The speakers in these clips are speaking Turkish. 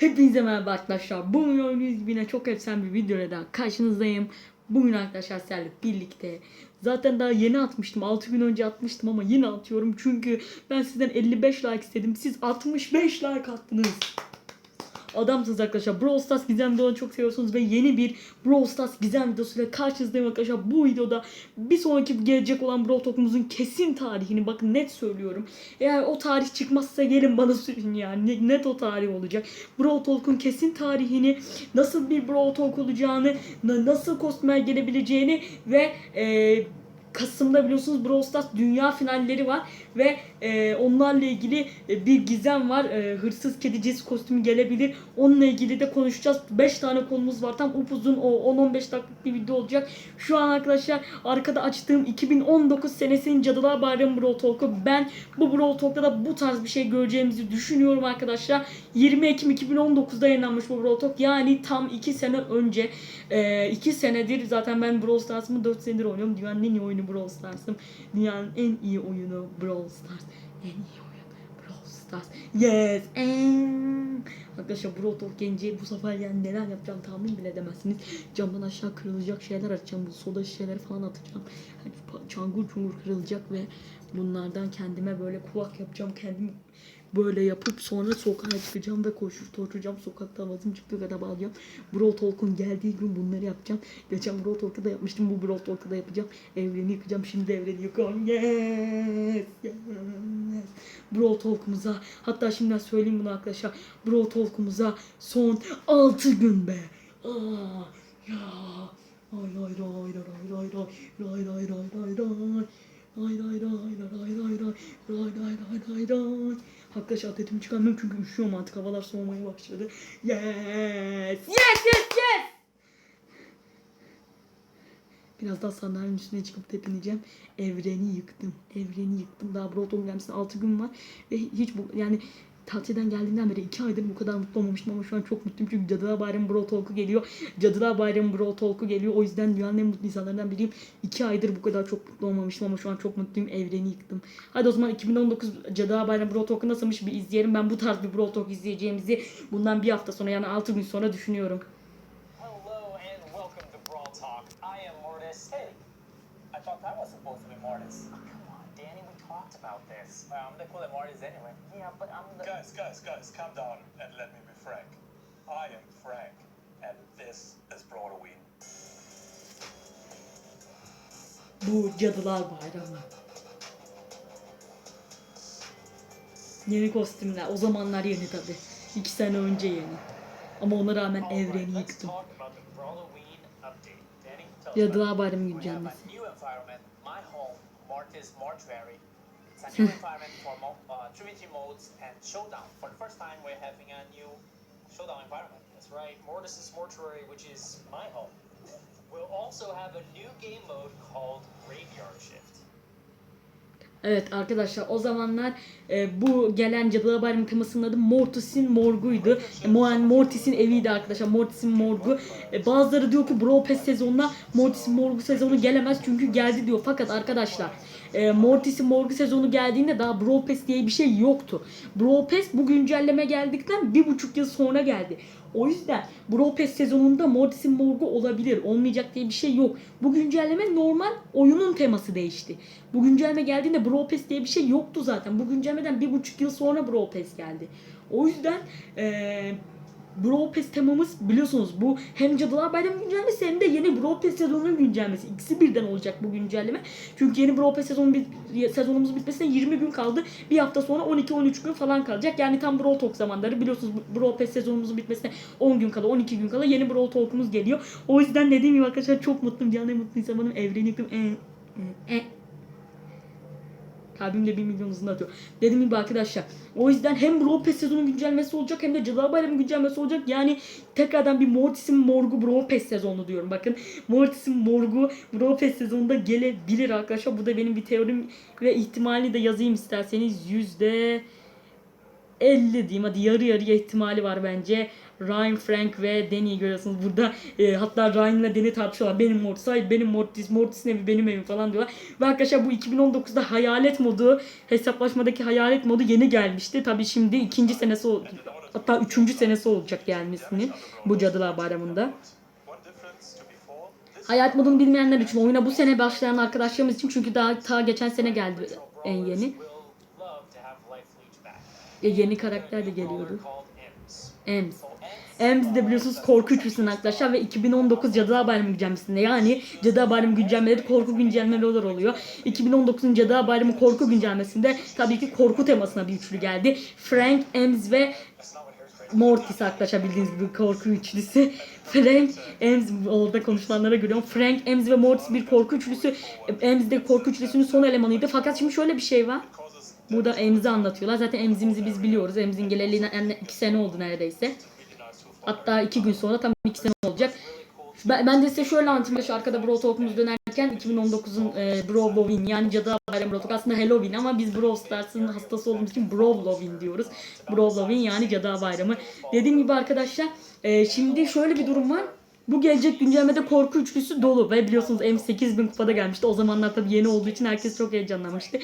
Hepinize merhaba arkadaşlar. Bugün gibi yine çok efsane bir videoyla daha karşınızdayım. Bugün arkadaşlar sizlerle birlikte Zaten daha yeni atmıştım. 6 gün önce atmıştım ama yine atıyorum. Çünkü ben sizden 55 like istedim. Siz 65 like attınız. Adamsınız arkadaşlar. Brawl Stars gizem videolarını çok seviyorsunuz ve yeni bir Brawl Stars gizem videosuyla karşınızdayım arkadaşlar. Bu videoda bir sonraki gelecek olan Brawl Talk'umuzun kesin tarihini bakın net söylüyorum. Eğer o tarih çıkmazsa gelin bana söyleyin yani net o tarih olacak. Brawl Talk'un kesin tarihini, nasıl bir Brawl Talk olacağını, na- nasıl kostümer gelebileceğini ve eee Kasım'da biliyorsunuz Brawl Stars dünya finalleri var ve e, onlarla ilgili e, bir gizem var. E, hırsız kedi cins kostümü gelebilir. Onunla ilgili de konuşacağız. 5 tane konumuz var. Tam upuzun o 10-15 dakikalık bir video olacak. Şu an arkadaşlar arkada açtığım 2019 senesinin Cadılar Bayramı Brawl Talk'u. Ben bu Brawl Talk'ta da bu tarz bir şey göreceğimizi düşünüyorum arkadaşlar. 20 Ekim 2019'da yayınlanmış bu Brawl Talk. Yani tam 2 sene önce 2 senedir zaten ben Brawl Stars'ımı 4 senedir oynuyorum. Dünyanın en iyi oyunu Brawl Stars'ım. Dünyanın en iyi oyunu Brawl Stars. En iyi oyun Brawl Stars. Yes. En. Arkadaşlar Brawl Talk gelince bu sefer yani neler yapacağım tahmin bile edemezsiniz. Camdan aşağı kırılacak şeyler atacağım. Bu soda şişeleri falan atacağım. Pa- çangur çungur kırılacak ve bunlardan kendime böyle kulak yapacağım. Kendimi böyle yapıp sonra sokağa çıkacağım ve koşup torturacağım. Sokakta avazım çıktığı kadar bağlayacağım. Brawl Talk'un geldiği gün bunları yapacağım. Geçen Brawl Talk'ta da yapmıştım. Bu Brawl Talk'ta da yapacağım. Evreni yıkacağım. Şimdi evreni yıkıyorum. Yes! Yes! Brawl Talk'umuza hatta şimdiden söyleyeyim bunu arkadaşlar. Brawl Talk'umuza son 6 gün be. Aa, ya. Ay ay ray ray ray ray ray ray ray ray ray Ray Arkadaşlar atletimi çıkarmıyorum çünkü üşüyorum artık havalar soğumaya başladı. Yes! Yes yes yes! Biraz daha sandalyenin üstüne çıkıp tepineceğim. Evreni yıktım. Evreni yıktım. Daha Broton gelmesine 6 gün var. Ve hiç bu yani tatilden geldiğinden beri 2 aydır bu kadar mutlu olmamıştım ama şu an çok mutluyum çünkü Cadılar Bayramı Brawl Talk'u geliyor. Cadılar Bayramı Brawl Talk'u geliyor. O yüzden dünyanın en mutlu insanlarından biriyim. 2 aydır bu kadar çok mutlu olmamıştım ama şu an çok mutluyum. Evreni yıktım. Hadi o zaman 2019 Cadılar Bayramı Brawl Talk'u nasılmış bir izleyelim. Ben bu tarz bir Brawl Talk izleyeceğimizi bundan bir hafta sonra yani 6 gün sonra düşünüyorum. Hello and welcome to Brawl Talk. I am Mortis. Hey, I thought that was supposed to be Mortis. Oh, come on, Danny, we talked this. Well, I'm the cool at Mortis anyway. Yeah, but I'm the. Guys, guys, guys, calm down and let me be frank. I am Frank, and this is Broadway. Bu Cadılar Bayramı. Yeni kostümler. O zamanlar yeni tabi. 2 sene önce yeni. Ama ona rağmen evreni yıktım. Cadılar Bayramı it. We güncellemesi. new environment, for mo- uh, Trinity modes and Showdown. For the first time, we're having a new Showdown environment. That's right, Mortis's Mortuary, which is my home. We'll also have a new game mode called Graveyard Shift. Evet arkadaşlar o zamanlar e, bu gelen Cadılar Bayramı temasının adı Mortis'in Morgu'ydu. E, Mo- yani Mortis'in eviydi arkadaşlar. Mortis'in Morgu. E, bazıları diyor ki Brawl Pass sezonuna Mortis'in Morgu sezonu gelemez çünkü geldi diyor. Fakat arkadaşlar e, Mortis'in Morgu sezonu geldiğinde daha Brawl Pass diye bir şey yoktu. Brawl Pass bu güncelleme geldikten bir buçuk yıl sonra geldi. O yüzden Brawl Pass sezonunda Mortis'in Morgu olabilir. Olmayacak diye bir şey yok. Bu güncelleme normal oyunun teması değişti. Bu güncelleme geldiğinde Brawl Pass diye bir şey yoktu zaten. Bu güncellemeden bir buçuk yıl sonra Brawl Pass geldi. O yüzden eee Brawl Pass temamız biliyorsunuz bu hem Cadılar Bayramı güncellemesi hem de yeni Brawl Pass sezonunun güncellemesi. İkisi birden olacak bu güncelleme. Çünkü yeni Brawl Pass sezonu bit- sezonumuz bitmesine 20 gün kaldı. Bir hafta sonra 12-13 gün falan kalacak. Yani tam Brawl Talk zamanları. Biliyorsunuz Brawl Pass sezonumuzun bitmesine 10 gün kala 12 gün kala yeni Brawl Talk'umuz geliyor. O yüzden dediğim gibi arkadaşlar çok mutluyum. En mutlu insanı benim evreni yıktım. E, e, e. Kalbimde 1 milyon hızında atıyor. Dediğim gibi arkadaşlar. O yüzden hem Brawl Pass sezonun güncellemesi olacak hem de Cadılar Bayramı güncellemesi olacak. Yani tekrardan bir Mortis'in Morgu Brawl Pass sezonu diyorum. Bakın Mortis'in Morgu Brawl Pass sezonunda gelebilir arkadaşlar. Bu da benim bir teorim ve ihtimali de yazayım isterseniz. Yüzde 50 diyeyim hadi yarı yarıya ihtimali var bence. Ryan, Frank ve Danny'i görüyorsunuz burada. E, hatta Ryan'la Danny tartışıyorlar. Benim Mortis, hayır benim Mortis, Mortis'in evi benim evim falan diyorlar. Ve arkadaşlar bu 2019'da hayalet modu, hesaplaşmadaki hayalet modu yeni gelmişti. Tabii şimdi ikinci senesi, hatta üçüncü senesi olacak gelmesinin bu Cadılar Bayramı'nda. Hayat modunu bilmeyenler için oyuna bu sene başlayan arkadaşlarımız için çünkü daha ta geçen sene geldi en yeni. E, yeni karakter de geliyordu. Ems. Ems de biliyorsunuz korku üçlüsünün arkadaşlar ve 2019 Cadılar Bayramı güncellemesinde yani Cadılar Bayramı güncellemeleri korku güncellemeleri oluyor. 2019'un Cadılar Bayramı korku güncellemesinde tabii ki korku temasına bir üçlü geldi. Frank, Ems ve Mortis arkadaşlar bildiğiniz gibi korku üçlüsü. Frank, Ems orada konuşulanlara göre Frank, Ems ve Mortis bir korku üçlüsü. Ems de korku üçlüsünün son elemanıydı. Fakat şimdi şöyle bir şey var. Burada Emz'i anlatıyorlar. Zaten Emz'imizi biz biliyoruz. Emz'in geleli ne- iki sene oldu neredeyse. Hatta iki gün sonra tam iki sene olacak. Ben, ben de size şöyle anlatayım. Şu arkada Bro Talk'umuz dönerken 2019'un e, Bro Lovin yani Cadı Bayramı Bro Talk aslında Halloween ama biz Brawl Stars'ın hastası olduğumuz için Bro Lovin diyoruz. Bro Lovin yani Cadı Bayramı. Dediğim gibi arkadaşlar e, şimdi şöyle bir durum var. Bu gelecek güncellemede korku üçlüsü dolu ve biliyorsunuz M8000 kupada gelmişti. O zamanlar tabii yeni olduğu için herkes çok heyecanlanmıştı.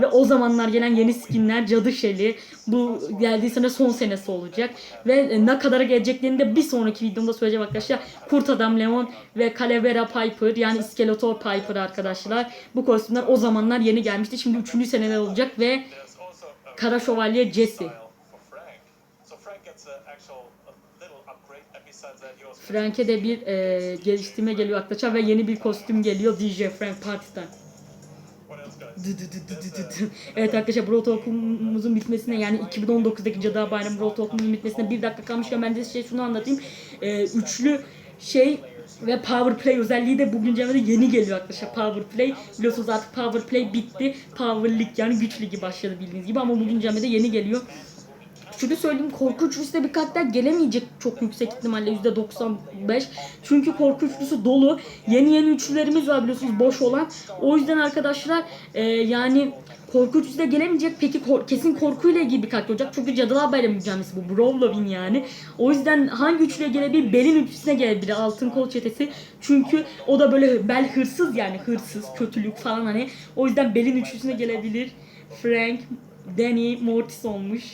Ve o zamanlar gelen yeni skinler Cadı Şeli. Bu geldiği sene son senesi olacak. Ve e, ne kadara geleceklerini de bir sonraki videomda söyleyeceğim arkadaşlar. Kurt Adam Leon ve Calavera Piper yani İskeletor Piper arkadaşlar. Bu kostümler o zamanlar yeni gelmişti. Şimdi 3. seneler olacak ve Kara Şövalye Jesse. Frank'e de bir e, geliştirme geliyor arkadaşlar ve yeni bir kostüm geliyor DJ Frank dü. Evet arkadaşlar Brawl Talk'umuzun bitmesine yani 2019'daki Cadı Bayramı Brawl Talk'umuzun bitmesine bir dakika kalmışken ben de size şunu anlatayım. Ee, üçlü şey ve Power Play özelliği de bu güncellemede yeni geliyor arkadaşlar. Power Play biliyorsunuz artık Power Play bitti. Power League yani güç ligi başladı bildiğiniz gibi ama bu güncellemede yeni geliyor. Şunu söyleyeyim korku üçlüsü bir karakter gelemeyecek çok yüksek ihtimalle %95. Çünkü korku üçlüsü dolu. Yeni yeni üçlülerimiz var biliyorsunuz boş olan. O yüzden arkadaşlar e, yani korku üçlüsü de gelemeyecek. Peki kor- kesin korkuyla ilgili bir karakter olacak. Çünkü Cadılar Bayramı güncellemesi bu. Brawlovin yani. O yüzden hangi üçlüye gelebilir? Bel'in üçlüsüne gelebilir. Altın kol çetesi. Çünkü o da böyle Bel hırsız yani hırsız, kötülük falan hani. O yüzden Bel'in üçlüsüne gelebilir. Frank, Danny, Mortis olmuş.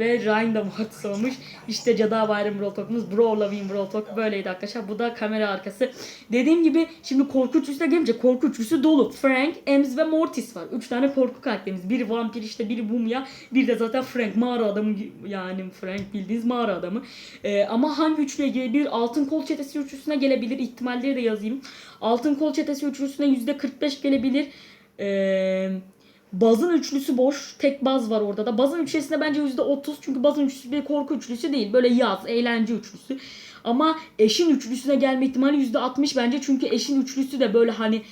Ve Ryan da Mortis olmuş. İşte Cadı Bayram Brawl Talk'umuz. Brawl Loving Brawl Talk böyleydi arkadaşlar. Bu da kamera arkası. Dediğim gibi şimdi korku üçlüsü de gelince korku üçlüsü dolu. Frank, Ems ve Mortis var. Üç tane korku karakterimiz. Biri vampir işte biri mumya. Bir de zaten Frank mağara adamı yani Frank bildiğiniz mağara adamı. Ee, ama hangi üçlüye gelebilir? Altın kol çetesi üçlüsüne gelebilir. İhtimalleri de yazayım. Altın kol çetesi üçlüsüne %45 gelebilir. Eee Bazın üçlüsü boş. Tek baz var orada da. Bazın üçlüsüne bence %30 çünkü bazın üçlüsü bir korku üçlüsü değil. Böyle yaz, eğlence üçlüsü. Ama eşin üçlüsüne gelme ihtimali %60 bence çünkü eşin üçlüsü de böyle hani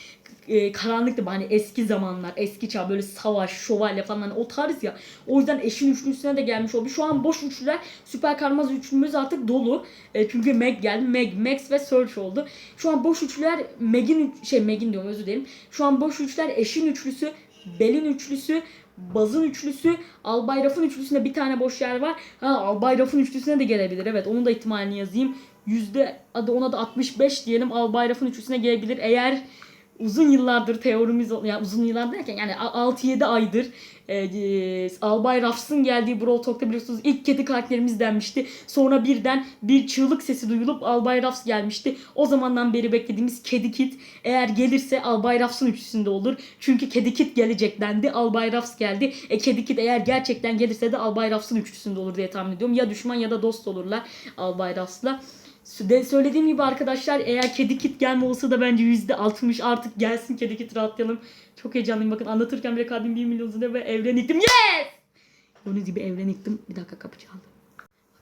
e, karanlıktı hani eski zamanlar eski çağ böyle savaş şövalye falan hani o tarz ya o yüzden eşin üçlüsüne de gelmiş oldu şu an boş üçlüler süper karmaz üçlümüz artık dolu E, çünkü Meg geldi Meg Max ve Search oldu şu an boş üçlüler Meg'in şey Meg'in diyorum özür dilerim şu an boş üçlüler eşin üçlüsü Bel'in üçlüsü Baz'ın üçlüsü, Albay Raf'ın üçlüsünde bir tane boş yer var. Ha Albay Raf'ın üçlüsüne de gelebilir. Evet onun da ihtimalini yazayım. Yüzde adı ona da 65 diyelim Albay Raf'ın üçlüsüne gelebilir. Eğer uzun yıllardır teorimiz yani uzun yıllar derken yani 6-7 aydır e, e, Albay Rafs'ın geldiği Brawl Talk'ta biliyorsunuz ilk kedi karakterimiz denmişti. Sonra birden bir çığlık sesi duyulup Albay Rafs gelmişti. O zamandan beri beklediğimiz Kedi Kit eğer gelirse Albay Rafs'ın üçlüsünde olur. Çünkü Kedi Kit gelecek dendi. Albay Rafs geldi. E Kedi Kit eğer gerçekten gelirse de Albay Rafs'ın üçlüsünde olur diye tahmin ediyorum. Ya düşman ya da dost olurlar Albay Rafs'la. De söylediğim gibi arkadaşlar eğer kedi kit gelme olsa da bence %60 artık gelsin kedi kit rahatlayalım. Çok heyecanlıyım bakın anlatırken bile kalbim 1 milyon ve evren yıktım. Yes! Gördüğünüz gibi evren yıktım. Bir dakika kapı çaldı.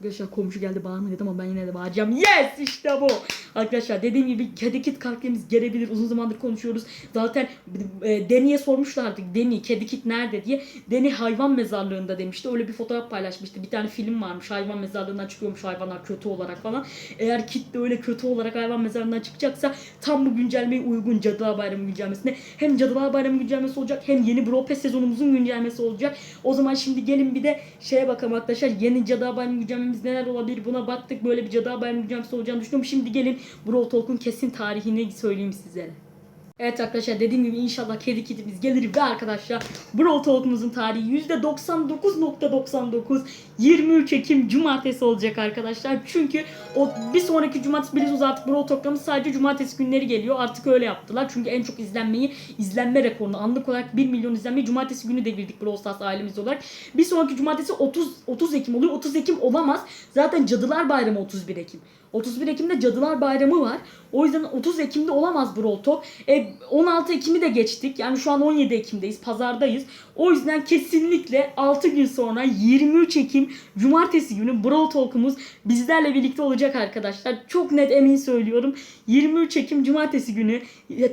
Arkadaşlar komşu geldi bağırmadı ama ben yine de bağıracağım. Yes işte bu. Arkadaşlar dediğim gibi kedi kit karakterimiz gelebilir. Uzun zamandır konuşuyoruz. Zaten e, Deni'ye sormuşlardı. Deni kedi kit nerede diye. Deni hayvan mezarlığında demişti. Öyle bir fotoğraf paylaşmıştı. Bir tane film varmış. Hayvan mezarlığından çıkıyormuş hayvanlar kötü olarak falan. Eğer kit de öyle kötü olarak hayvan mezarlığından çıkacaksa tam bu güncellemeye uygun Cadılar Bayramı güncellemesine. Hem Cadılar Bayramı güncellemesi olacak hem yeni Bro Pass sezonumuzun güncellemesi olacak. O zaman şimdi gelin bir de şeye bakalım arkadaşlar. Yeni Cadılar Bayramı güncellememiz neler olabilir buna baktık. Böyle bir Cadılar Bayramı güncellemesi olacağını düşünüyorum. Şimdi gelin Brawl Talk'un kesin tarihini söyleyeyim sizlere. Evet arkadaşlar dediğim gibi inşallah kedi kitimiz gelir ve arkadaşlar Brawl Talk'umuzun tarihi %99.99 23 Ekim Cumartesi olacak arkadaşlar. Çünkü o bir sonraki cumartesi biliyorsunuz artık Brawl Talk'larımız sadece cumartesi günleri geliyor. Artık öyle yaptılar. Çünkü en çok izlenmeyi izlenme rekorunu anlık olarak 1 milyon izlenmeyi cumartesi günü devirdik Brawl Stars ailemiz olarak. Bir sonraki cumartesi 30 30 Ekim oluyor. 30 Ekim olamaz. Zaten Cadılar Bayramı 31 Ekim. 31 Ekim'de Cadılar Bayramı var. O yüzden 30 Ekim'de olamaz Brawl Talk. E, 16 Ekim'i de geçtik. Yani şu an 17 Ekim'deyiz. Pazardayız. O yüzden kesinlikle 6 gün sonra 23 Ekim Cumartesi günü Brawl Talk'umuz bizlerle birlikte olacak arkadaşlar. Çok net emin söylüyorum. 23 Ekim Cumartesi günü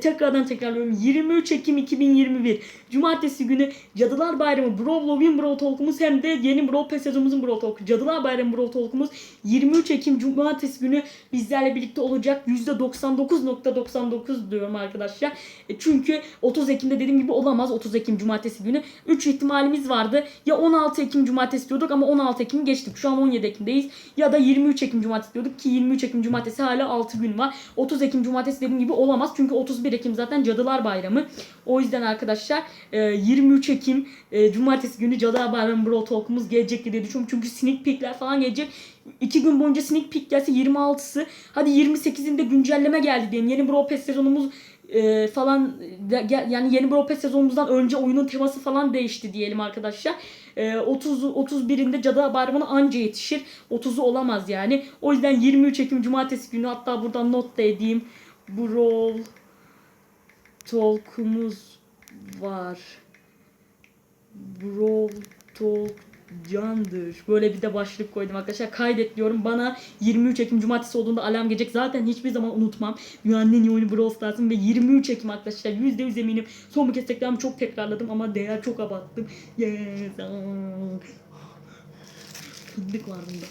tekrardan tekrarlıyorum. 23 Ekim 2021 Cumartesi günü Cadılar Bayramı Brawl Lovin Brawl Talk'umuz hem de yeni Brawl Pass sezonumuzun Brawl Talk'u Cadılar Bayramı Brawl Talk'umuz 23 Ekim Cumartesi günü bizlerle birlikte olacak. %99.99 diyorum arkadaşlar. E, Çünkü 30 Ekim'de dediğim gibi olamaz 30 Ekim Cumartesi günü. 3 ihtimalimiz vardı. Ya 16 Ekim Cumartesi diyorduk ama 16 Ekim geçtik. Şu an 17 Ekim'deyiz. Ya da 23 Ekim Cumartesi diyorduk ki 23 Ekim Cumartesi hala 6 gün var. 30 Ekim Cumartesi dediğim gibi olamaz. Çünkü 31 Ekim zaten Cadılar Bayramı. O yüzden arkadaşlar e, 23 Ekim e, Cumartesi günü Cadılar Bayramı Brawl Talk'umuz gelecek diye düşünüyorum. Çünkü sneak peekler falan gelecek. 2 gün boyunca sneak peek gelse 26'sı. Hadi 28'inde güncelleme geldi diyelim. Yeni Brawl Pass sezonumuz e, falan yani yeni Brawl sezonumuzdan önce oyunun teması falan değişti diyelim arkadaşlar. E, 30 31'inde Cadı Bayramı'na anca yetişir. 30'u olamaz yani. O yüzden 23 Ekim Cumartesi günü hatta buradan not da edeyim. Brawl Talk'umuz var. Brawl Talk candır. Böyle bir de başlık koydum arkadaşlar. Kaydet diyorum. Bana 23 Ekim Cumartesi olduğunda alarm gelecek. Zaten hiçbir zaman unutmam. Dünyanın en iyi oyunu Brawl Stars'ın ve 23 Ekim arkadaşlar. %100 eminim. Son bir kez tekrarımı çok tekrarladım ama değer çok abarttım. Yes. Fındık var bunda.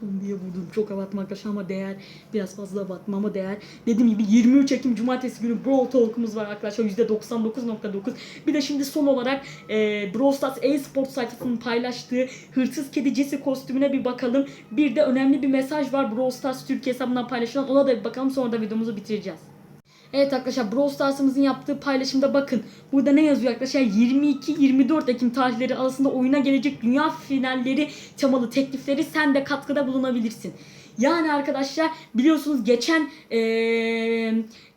Kombiye vurdum. Çok abartma arkadaşlar ama değer. Biraz fazla abartma ama değer. Dediğim gibi 23 Ekim Cumartesi günü Brawl Talk'umuz var arkadaşlar. %99.9. Bir de şimdi son olarak e, Brawl Stars e-sport sayfasının paylaştığı hırsız kedi Jesse kostümüne bir bakalım. Bir de önemli bir mesaj var Brawl Stars Türkiye hesabından paylaşılan. Ona da bir bakalım sonra da videomuzu bitireceğiz. Evet arkadaşlar Brawl Stars'ımızın yaptığı paylaşımda bakın. Burada ne yazıyor arkadaşlar? 22-24 Ekim tarihleri arasında oyuna gelecek dünya finalleri temalı teklifleri sen de katkıda bulunabilirsin. Yani arkadaşlar biliyorsunuz geçen eee,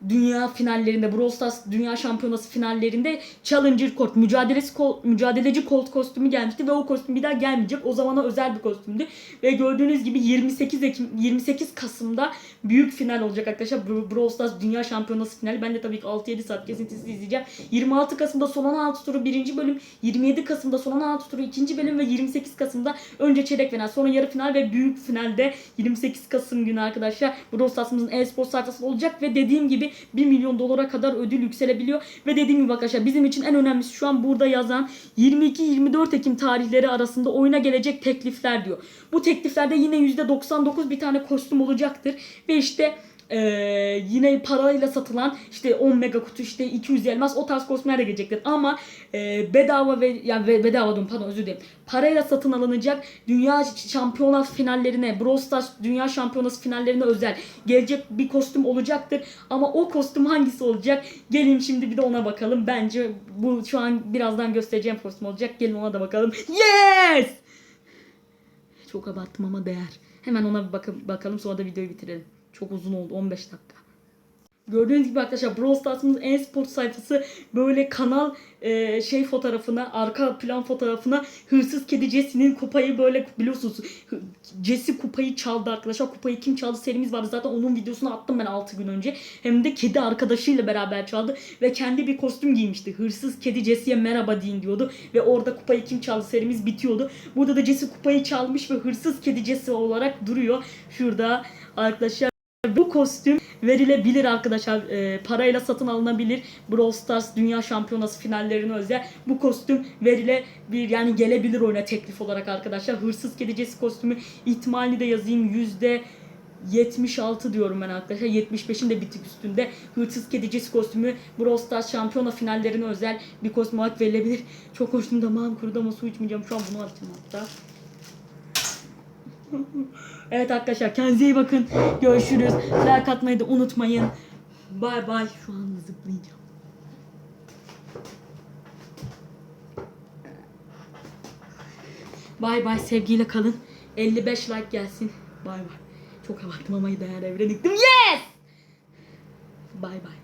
dünya finallerinde Brawl Stars Dünya Şampiyonası finallerinde Challenger Colt mücadelesi kol, mücadeleci Colt kostümü gelmişti ve o kostüm bir daha gelmeyecek. O zamana özel bir kostümdü. Ve gördüğünüz gibi 28 Ekim 28 Kasım'da büyük final olacak arkadaşlar. Bra- Brawl Stars Dünya Şampiyonası finali. Ben de tabii ki 6-7 saat kesintisiz izleyeceğim. 26 Kasım'da son 16 turu birinci bölüm, 27 Kasım'da son 16 turu ikinci bölüm ve 28 Kasım'da önce çeyrek final, sonra yarı final ve büyük finalde 28 Kasım günü arkadaşlar. Brawl Stars'ımızın e-spor sayfasında olacak ve dediğim gibi 1 milyon dolara kadar ödül yükselebiliyor. Ve dediğim gibi arkadaşlar bizim için en önemlisi şu an burada yazan 22-24 Ekim tarihleri arasında oyuna gelecek teklifler diyor. Bu tekliflerde yine %99 bir tane kostüm olacaktır. Ve işte ee, yine parayla satılan işte 10 mega kutu işte 200 elmas o tarz kostümler de gelecektir. Ama e, bedava ve yani bedava diyorum pardon özür dilerim. Parayla satın alınacak dünya şampiyonası finallerine Brawl Stars dünya şampiyonası finallerine özel gelecek bir kostüm olacaktır. Ama o kostüm hangisi olacak? Gelin şimdi bir de ona bakalım. Bence bu şu an birazdan göstereceğim kostüm olacak. Gelin ona da bakalım. Yes! Çok abarttım ama değer. Hemen ona bir bakalım sonra da videoyu bitirelim. Çok uzun oldu 15 dakika. Gördüğünüz gibi arkadaşlar Brawl Stars'ın e-sport sayfası böyle kanal e, şey fotoğrafına arka plan fotoğrafına hırsız kedi Jesse'nin kupayı böyle biliyorsunuz Jesse kupayı çaldı arkadaşlar. Kupayı kim çaldı serimiz vardı. Zaten onun videosunu attım ben 6 gün önce. Hem de kedi arkadaşıyla beraber çaldı ve kendi bir kostüm giymişti. Hırsız kedi Jesse'ye merhaba deyin diyordu ve orada kupayı kim çaldı serimiz bitiyordu. Burada da Jesse kupayı çalmış ve hırsız kedi Jesse olarak duruyor. Şurada arkadaşlar bu kostüm verilebilir arkadaşlar. Ee, parayla satın alınabilir. Brawl Stars Dünya Şampiyonası finallerine özel bu kostüm verilebilir. Yani gelebilir oyuna teklif olarak arkadaşlar. Hırsız Kedi Jesse kostümü ihtimalini de yazayım. Yüzde 76 diyorum ben arkadaşlar. 75'in de bitik üstünde. Hırsız Kedi Jesse kostümü Brawl Stars şampiyona finallerine özel bir kostüm olarak verilebilir. Çok hoşum damağım kurudu ama su içmeyeceğim. Şu an bunu açacağım hatta. Evet arkadaşlar kendinize iyi bakın. Görüşürüz. Like atmayı da unutmayın. Bay bay. Şu an zıplayacağım. Bay bay sevgiyle kalın. 55 like gelsin. Bay bay. Çok abarttım ama değer evrene gittim. Yes! Bay bay.